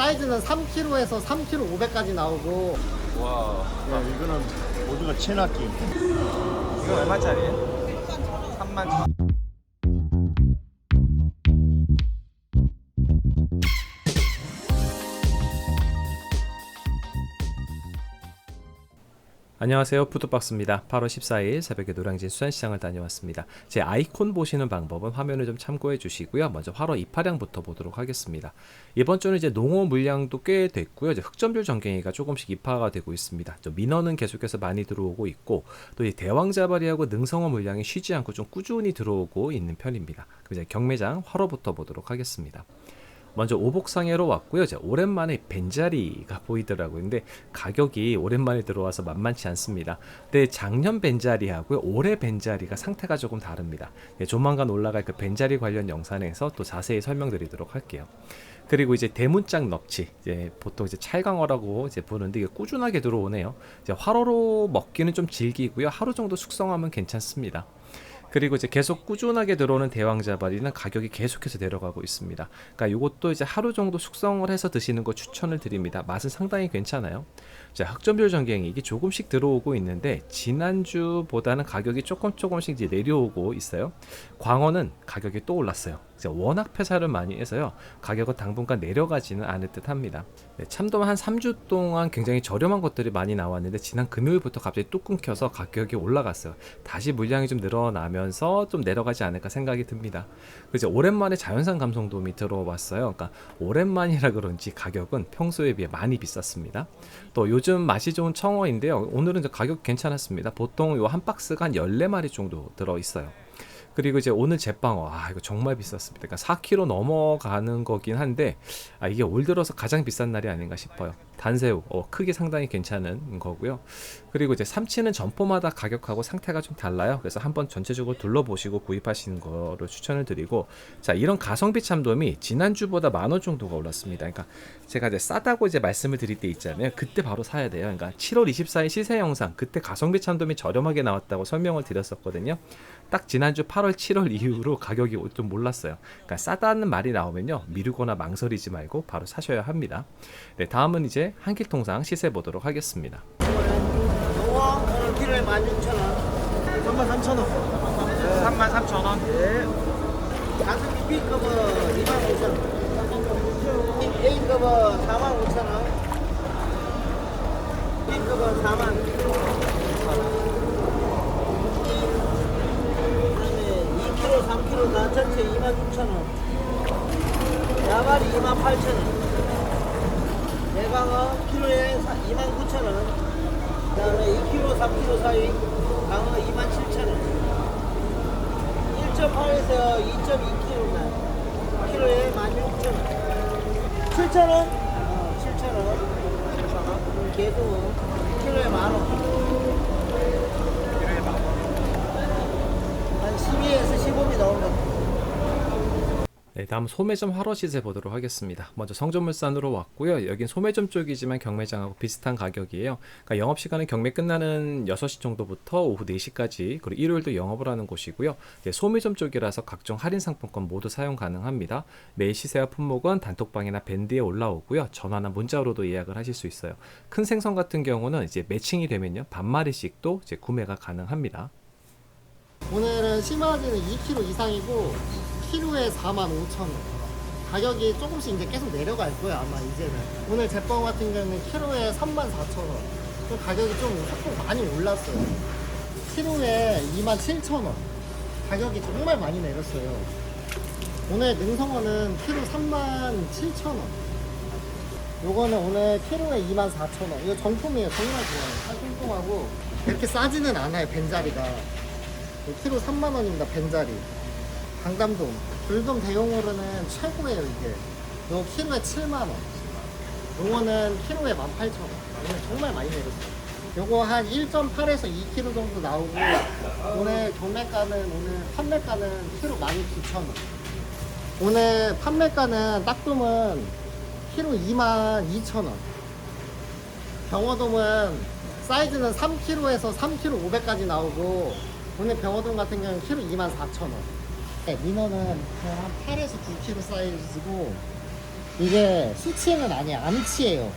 사이즈는 3kg에서 3kg 500까지 나오고 와. 야, 이거는 모두가 체납기. 이거 얼마짜리예요? 3만 천. 안녕하세요. 푸드박스입니다. 8월 14일 새벽에 노량진 수산시장을 다녀왔습니다. 제 아이콘 보시는 방법은 화면을 좀 참고해 주시고요. 먼저 화로 입하량부터 보도록 하겠습니다. 이번 주는 이제 농어 물량도 꽤 됐고요. 이제 흑점률 전갱이가 조금씩 입하가 되고 있습니다. 저 민어는 계속해서 많이 들어오고 있고 또 이 대왕자발이하고 능성어 물량이 쉬지 않고 좀 꾸준히 들어오고 있는 편입니다. 그럼 이제 경매장 화로부터 보도록 하겠습니다 먼저 오복상해로 왔고요. 이제 오랜만에 벤자리가 보이더라고요. 근데 가격이 오랜만에 들어와서 만만치 않습니다. 근데 작년 벤자리하고요. 올해 벤자리가 상태가 조금 다릅니다. 예, 조만간 올라갈 그 벤자리 관련 영상에서 또 자세히 설명드리도록 할게요. 그리고 이제 대문짝 넙치, 이제 보통 이제 찰강어라고 이제 부르는데 이게 꾸준하게 들어오네요. 이제 화로로 먹기는 좀 질기고요. 하루 정도 숙성하면 괜찮습니다. 그리고 이제 계속 꾸준하게 들어오는 대왕자발이는 가격이 계속해서 내려가고 있습니다. 그러니까 이것도 이제 하루 정도 숙성을 해서 드시는 거 추천을 드립니다. 맛은 상당히 괜찮아요. 자, 흑점별 전갱이 이게 조금씩 들어오고 있는데 지난주보다는 가격이 조금 조금씩 이제 내려오고 있어요. 광어는 가격이 또 올랐어요. 워낙 폐사를 많이 해서요. 가격은 당분간 내려가지는 않을 듯 합니다. 네, 참돔 한 3주 동안 굉장히 저렴한 것들이 많이 나왔는데 지난 금요일부터 갑자기 뚝 끊겨서 가격이 올라갔어요. 다시 물량이 좀 늘어나면서 좀 내려가지 않을까 생각이 듭니다. 그래서 오랜만에 자연산 감성돔이 들어왔어요. 그러니까 오랜만이라 그런지 가격은 평소에 비해 많이 비쌌습니다. 또 요즘 맛이 좋은 청어인데요. 오늘은 좀 가격 괜찮았습니다. 보통 요 한 박스가 한 14마리 정도 들어 있어요. 그리고 이제 오늘 제빵어 아 이거 정말 비쌌습니다. 그러니까 4kg 넘어가는 거긴 한데 아 이게 올 들어서 가장 비싼 날이 아닌가 싶어요. 단새우 어, 크기 상당히 괜찮은 거고요. 그리고 이제 삼치는 점포마다 가격하고 상태가 좀 달라요. 그래서 한번 전체적으로 둘러보시고 구입하시는 거를 추천을 드리고 자 이런 가성비 참돔이 지난주보다 만 원 정도가 올랐습니다. 그러니까 제가 이제 싸다고 이제 말씀을 드릴 때 있잖아요. 그때 바로 사야 돼요. 그러니까 7월 24일 시세 영상 그때 가성비 참돔이 저렴하게 나왔다고 설명을 드렸었거든요. 딱 지난주 8월, 7월 이후로 가격이 좀 몰랐어요. 그러니까 싸다는 말이 나오면요 미루거나 망설이지 말고 바로 사셔야 합니다. 네, 다음은 이제 한길 통상 시세 보도록 하겠습니다. 농어 오늘 키로에 16,000원 33,000원 3만 3천 원. 네 가슴이 B급은 25,000원. A급은 45,000원. B급은 4만 그다음에 2kg, 3kg 다 전체 26,000원. 야발이 28,000원 대강어 키로에 29,000원. 그 다음에 2kg, 3kg 사이 강어 27,000원. 1.8에서 2.2kg만 키로에 16,000원. 7,000원? 어, 7,000원. 7,000원. 개도 키로에 만원. 한 12에서 15미 나오는 것 네, 다음 소매점 화로 시세 보도록 하겠습니다. 먼저 성전물산으로 왔고요. 여긴 소매점 쪽이지만 경매장하고 비슷한 가격이에요. 그러니까 영업 시간은 경매 끝나는 6시 정도부터 오후 4시까지 그리고 일요일도 영업을 하는 곳이고요. 네, 소매점 쪽이라서 각종 할인 상품권 모두 사용 가능합니다. 매일 시세와 품목은 단톡방이나 밴드에 올라오고요. 전화나 문자로도 예약을 하실 수 있어요. 큰 생선 같은 경우는 이제 매칭이 되면요. 반마리씩도 이제 구매가 가능합니다. 오늘은 심화지는 2kg 이상이고 키로에 45,000원. 가격이 조금씩 이제 계속 내려갈 거예요 아마 이제는. 오늘 제빵 같은 경우는 키로에 34,000원. 좀 가격이 좀 소폭 많이 올랐어요. 키로에 27,000원. 가격이 정말 많이 내렸어요. 오늘 능성어는 키로 37,000원. 요거는 오늘 키로에 24,000원. 이거 정품이에요 정말 좋아요. 살 통통하고 이렇게 싸지는 않아요 벤자리가. 키로 3만 원입니다 벤자리 강담돔 불돔 대용으로는 최고예요 이게. 이거 키로에 7만 원. 요거는 키로에 18,000원. 오늘 정말 많이 내렸어요. 요거 한 1.8에서 2kg 정도 나오고 오늘 경매가는 오늘 판매가는 키로 19,000원. 오늘 판매가는 딱돔은 키로 22,000원. 병어돔은 사이즈는 3kg에서 3kg 500까지 나오고 오늘 병어돔 같은 경우는 키로 24,000원 네, 민어는 한 8에서 9kg 사이즈고 이게 수치는 아니야. 암치예요.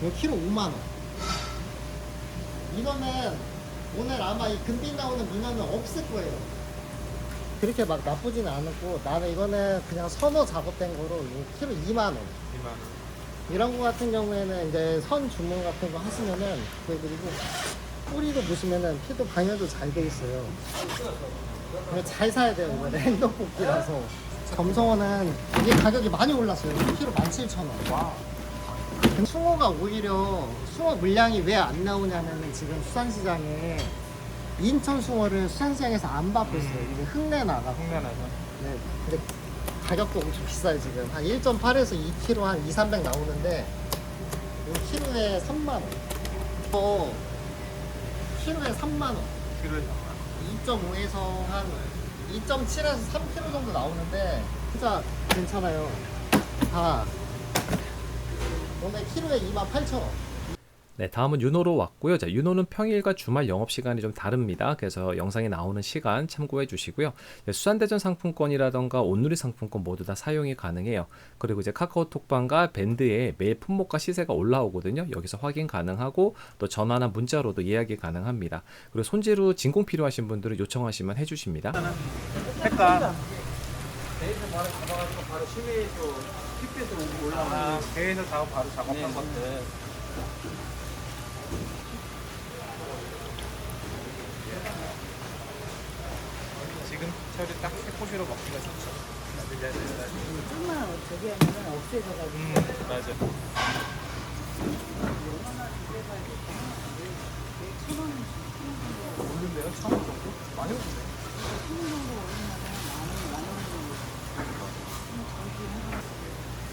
이거 키로 5만원. 이거는 오늘 아마 이 금빛 나오는 문어는 없을 거예요. 그렇게 막 나쁘지는 않고 나는 이거는 그냥 선어 작업된 거로 이거 키로 2만원. 2만 이런 거 같은 경우에는 이제 선 주문 같은 거 하시면은 그 그리고 뿌리도 보시면은 피도 방열도 잘 돼 있어요. 이거 잘 사야 돼요. 이거 랜덤 뽑기라서. 점성어는 이게 가격이 많이 올랐어요. 키로 17,000원. 와. 숭어가 오히려 숭어 물량이 왜 안 나오냐면은 지금 수산시장에 인천 숭어를 수산시장에서 안 받고 있어요. 이게 흙내 나가고. 홍면에서 네, 근데 가격도 엄청 비싸요 지금 한 1.8에서 2kg 한 2, 300 나오는데 이거 키로에 3만 원. 이거 키로에 3만 원. 키로에 2.5에서 한 2.7에서 3kg 정도 나오는데 진짜 괜찮아요. 다 오늘 키로에 2만 8천 원. 네, 다음은 윤호로 왔고요. 자, 윤호는 평일과 주말 영업 시간이 좀 다릅니다. 그래서 영상에 나오는 시간 참고해 주시고요. 네, 수산대전 상품권이라던가 온누리 상품권 모두 다 사용이 가능해요. 그리고 이제 카카오톡방과 밴드에 매일 품목과 시세가 올라오거든요. 여기서 확인 가능하고 또 전화나 문자로도 예약이 가능합니다. 그리고 손재루 진공 필요하신 분들은 요청하시면 해 주십니다. 색깔 배에서 바로 잡아가지고 바로 킥배에서 오고 올라오는 아, 배에서 작업 바로 작업한 것들 지금 철이 딱 해포시로 먹기가 좋죠 조금만 저기 하면은 없애져가지고 음 맞아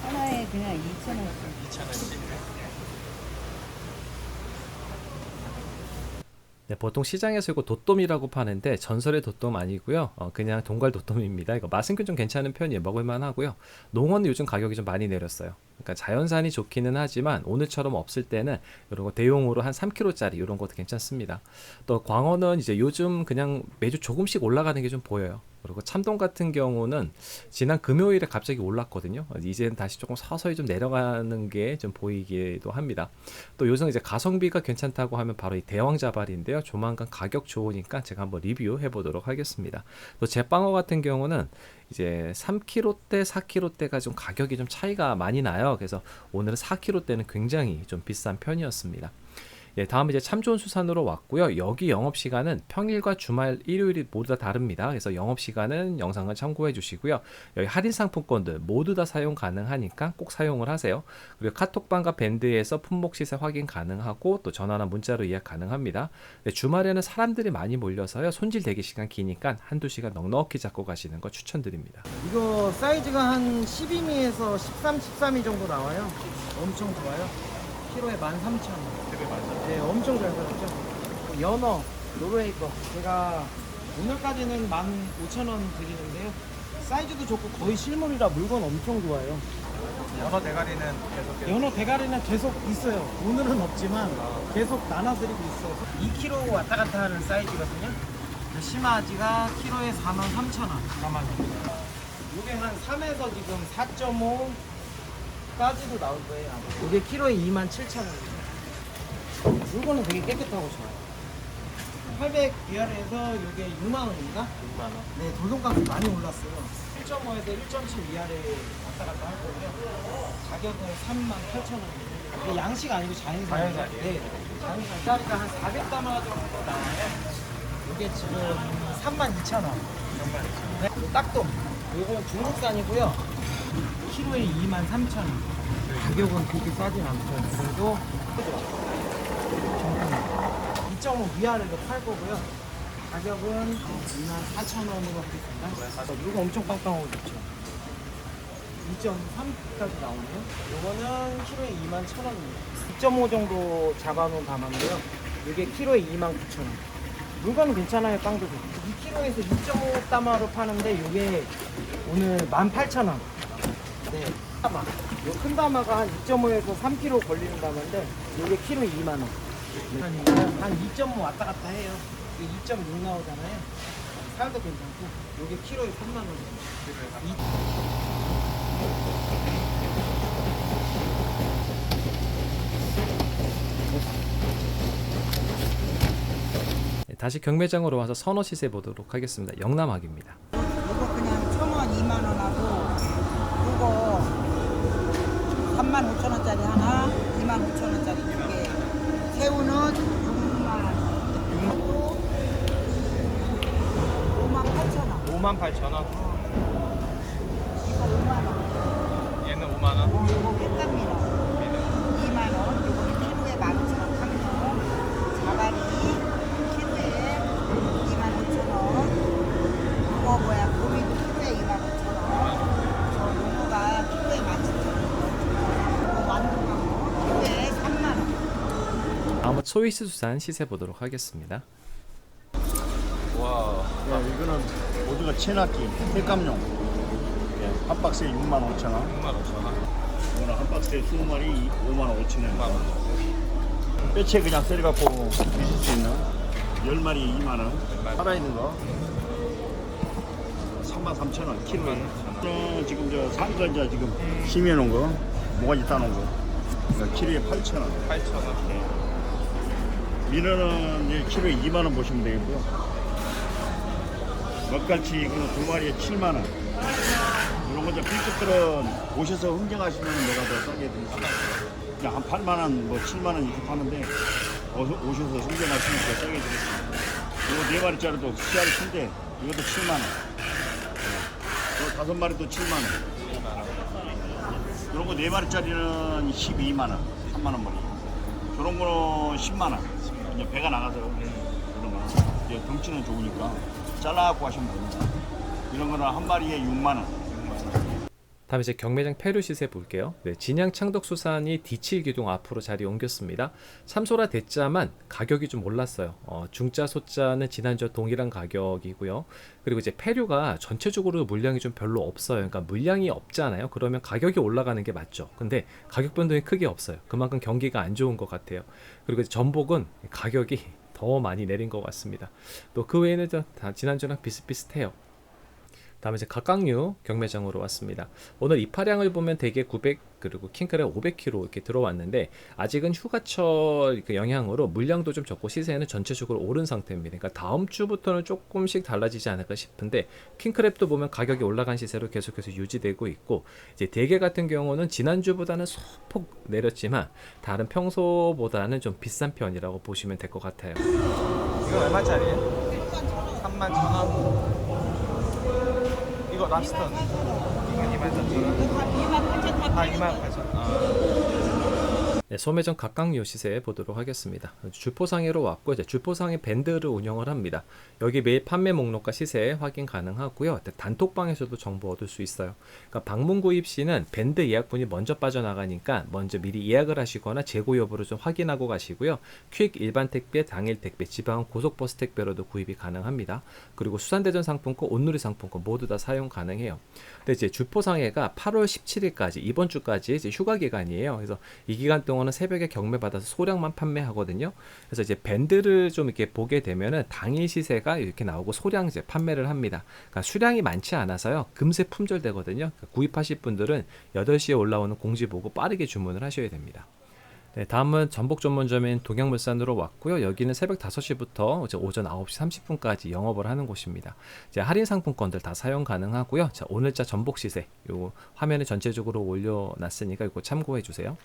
하나에 그냥 2,000원씩. 2,000원씩 네, 보통 시장에서 이거 도톰이라고 파는데 전설의 도톰 아니고요. 어, 그냥 동갈 도톰입니다. 이거 맛은 좀 괜찮은 편이에요. 먹을만 하고요. 농어는 요즘 가격이 좀 많이 내렸어요. 그러니까 자연산이 좋기는 하지만 오늘처럼 없을 때는 이런 거 대용으로 한 3kg짜리 이런 것도 괜찮습니다. 또 광어는 이제 요즘 그냥 매주 조금씩 올라가는 게 좀 보여요. 그리고 참돔 같은 경우는 지난 금요일에 갑자기 올랐거든요. 이제는 다시 조금 서서히 좀 내려가는 게 좀 보이기도 합니다. 또 요즘 이제 가성비가 괜찮다고 하면 바로 이 대왕 자발인데요. 조만간 가격 좋으니까 제가 한번 리뷰해 보도록 하겠습니다. 또 제빵어 같은 경우는 이제 3kg대, 4kg대가 좀 가격이 좀 차이가 많이 나요. 그래서 오늘은 4kg대는 굉장히 좀 비싼 편이었습니다. 예, 다음 이제 참 좋은 수산으로 왔고요. 여기 영업 시간은 평일과 주말, 일요일이 모두 다 다릅니다. 그래서 영업 시간은 영상을 참고해 주시고요. 여기 할인 상품권들 모두 다 사용 가능하니까 꼭 사용을 하세요. 그리고 카톡방과 밴드에서 품목 시세 확인 가능하고 또 전화나 문자로 예약 가능합니다. 네, 주말에는 사람들이 많이 몰려서요. 손질 대기 시간 기니까 한두 시간 넉넉히 잡고 가시는 거 추천드립니다. 이거 사이즈가 한 12미에서 13, 13미 정도 나와요. 엄청 좋아요. 키로에 13,000원. 네, 엄청 잘 살았죠. 연어, 노르웨이 거. 제가 오늘까지는 15,000원 드리는데요. 사이즈도 좋고 거의 실물이라 물건 엄청 좋아요. 연어 대가리는 계속 연어 대가리는 계속 있어요. 오늘은 없지만 계속 나눠드리고 있어요. 2kg 왔다 갔다 하는 사이즈거든요. 심아지가 키로에 43,000원. 4만 원. 이게 한 3에서 지금 4.5까지도 나올 거예요. 이게 키로에 27,000원입니다. 물건은 되게 깨끗하고 좋아요. 800 위아래에서 이게 6만 원입니다. 6만 원 네, 돌돔값이 많이 올랐어요. 1.5에서 1.7 위아래 왔다 갔다 할 거고요. 가격은 3만 8천 원. 이게 양식 아니고 자연산. 자연산이에요? 네, 자연산. 짜리가 한 400담아 정도 나와요. 이게 지금 3만 2천 원. 3만 2천 네, 요 딱돔. 이건 중국산이고요. 키로에 2만 3천 원. 가격은 그렇게 싸진 않고 그래도 2.5 위아래로 팔 거고요. 가격은 2만 4천 원으로 하겠습니다. 이거 엄청 빵빵하고 좋죠. 2.3까지 나오네요. 이거는 키로에 2만 1천 원입니다. 2.5 정도 잡아놓은 담았고요. 이게 키로에 2만 9천 원. 물건은 괜찮아요, 빵도 좋고. 2kg에서 2.5 담아로 파는데 이게 오늘 18,000원. 네, 담아. 요큰 담아가 한 2.5에서 3kg 걸리는 담인데 이게 키로 2만 원. 그러니까 한2.5 왔다 갔다 해요. 2.6 나오잖아요. 살도 괜찮고 여기 키로에 3만 원. 다시 경매장으로 와서 선호 시세 보도록 하겠습니다. 영남학입니다. 8천 원. 5만 8천 원. 이거 5만 원. 얘는 5만 원. 어, 이거 깻감이라 2만 원. 이거는 키로에 15,000원. 상품. 자갈이 키로에 2만 5천 원. 이거 뭐야? 고기도 키로에 2만 5천 원. 저 요거가 키로에 17,000원. 이거 완두광어 키로에 3만 원. 다음은 초이스 수산 시세 보도록 하겠습니다. 와. 예, 이거는 모두가 체납기, 횟감용. 예, 한 박스에 6만 5천 원. 6만 5천 원. 이거는 한 박스에 20마리 5만 5천 원. 뼈채 그냥 썰어갖고 드실 수 있는 10마리 2만 원. 살아있는 거 3만 3천 원 키로에. 이거는 지금 저 이제 지금 심해놓은 거, 모가지 따놓은 거. 그러니까 키로에 8천 원. 8천 원. 민어는 이제 키로에 2만 원 보시면 되겠고요. 먹갈치 그두 마리에 7만 원. 이런 거저 필급들은 오셔서 흥정하시면 내가 더 싸게 드릴 수 있어요. 그냥 한 8만 원, 뭐 7만 원 이렇게 파는데 오셔서 흥정하시면 더 싸게 드릴 수 있어요. 이거 네 마리짜리도 씨알이 큰데 이것도 7만 원. 네. 이거 다섯 마리도 7만 원. 이런 거 네 마리짜리는 12만 원, 3만 원 머리. 저런 거는 10만 원. 이제 배가 나가서 그런 거. 이제 덩치는 좋으니까 잘라갖고 하시면 됩니다. 이런 거는 한 마리에 6만 원. 다음 이제 경매장 폐류 시세 볼게요. 네, 진양 창덕 수산이 D7 기둥 앞으로 자리 옮겼습니다. 참소라 대자만 가격이 좀 올랐어요. 어, 중자 소자는 지난주와 동일한 가격이고요. 그리고 이제 폐류가 전체적으로 물량이 좀 별로 없어요. 그러니까 물량이 없잖아요. 그러면 가격이 올라가는 게 맞죠. 근데 가격 변동이 크게 없어요. 그만큼 경기가 안 좋은 것 같아요. 그리고 전복은 가격이 더 많이 내린 것 같습니다. 또 그 외에는 지난주랑 비슷비슷해요. 다음에 이제 각각류 경매장으로 왔습니다. 오늘 입하량을 보면 대개 900 그리고 킹크랩 500kg 이렇게 들어왔는데 아직은 휴가철 그 영향으로 물량도 좀 적고 시세는 전체적으로 오른 상태입니다. 그러니까 다음 주부터는 조금씩 달라지지 않을까 싶은데 킹크랩도 보면 가격이 올라간 시세로 계속해서 유지되고 있고 이제 대게 같은 경우는 지난주보다는 소폭 내렸지만 다른 평소보다는 좀 비싼 편이라고 보시면 될 것 같아요. 이거 얼마짜리예요? 3만 천 원. 랍스터는? 이건 2만 4천 원. 이거 2만 8천 원. 아, 2만 8천 원. 아. 네, 소매점 각각류 시세 보도록 하겠습니다. 주포상해로 왔고 이제 주포상에 밴드를 운영을 합니다. 여기 매일 판매 목록과 시세 확인 가능하고요. 단톡방에서도 정보 얻을 수 있어요. 그러니까 방문 구입 시는 밴드 예약분이 먼저 빠져나가니까 먼저 미리 예약을 하시거나 재고 여부를 좀 확인하고 가시고요. 퀵 일반 택배, 당일 택배, 지방 고속버스 택배로도 구입이 가능합니다. 그리고 수산대전 상품권, 온누리 상품권 모두 다 사용 가능해요. 근데 이제 주포상해가 8월 17일까지 이번 주까지 이제 휴가 기간이에요. 그래서 이 기간 동안 은 새벽에 경매 받아서 소량만 판매하거든요. 그래서 이제 밴드를 좀 이렇게 보게 되면은 당일 시세가 이렇게 나오고 소량 이제 판매를 합니다. 그러니까 수량이 많지 않아서요. 금세 품절되거든요. 그러니까 구입하실 분들은 8시에 올라오는 공지 보고 빠르게 주문을 하셔야 됩니다. 네, 다음은 전복 전문점인 동양물산으로 왔고요. 여기는 새벽 5시부터 이제 오전 9시 30분까지 영업을 하는 곳입니다. 이제 할인 상품권들 다 사용 가능하고요. 자, 오늘자 전복 시세 요 화면에 전체적으로 올려놨으니까 이거 참고해 주세요.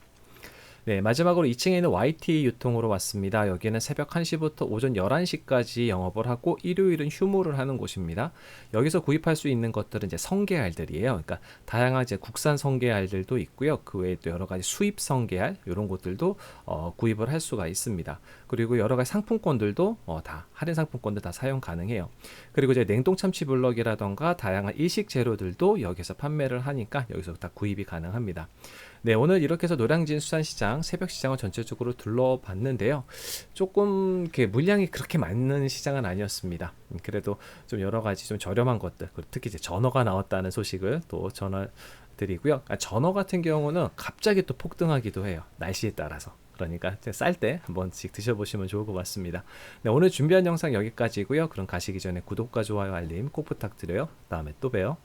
네, 마지막으로 2층에 있는 YT 유통으로 왔습니다. 여기는 새벽 1시부터 오전 11시까지 영업을 하고 일요일은 휴무를 하는 곳입니다. 여기서 구입할 수 있는 것들은 이제 성게알들이에요. 그러니까 다양한 이제 국산 성게알들도 있고요. 그 외에 또 여러 가지 수입 성게알 이런 것들도 어, 구입을 할 수가 있습니다. 그리고 여러 가지 상품권들도 어, 다 할인 상품권들 다 사용 가능해요. 그리고 이제 냉동 참치 블럭이라던가 다양한 일식 재료들도 여기서 판매를 하니까 여기서 다 구입이 가능합니다. 네, 오늘 이렇게 해서 노량진 수산시장 새벽 시장을 전체적으로 둘러봤는데요. 조금 이렇게 물량이 그렇게 많은 시장은 아니었습니다. 음, 그래도 좀 여러 가지 좀 저렴한 것들, 특히 이제 전어가 나왔다는 소식을 또 전화 드리고요. 아, 전어 같은 경우는 갑자기 또 폭등하기도 해요. 날씨에 따라서. 그러니까 쌀 때 한 번씩 드셔보시면 좋을 것 같습니다. 네, 오늘 준비한 영상 여기까지고요. 그럼 가시기 전에 구독과 좋아요, 알림 꼭 부탁드려요. 다음에 또 봬요.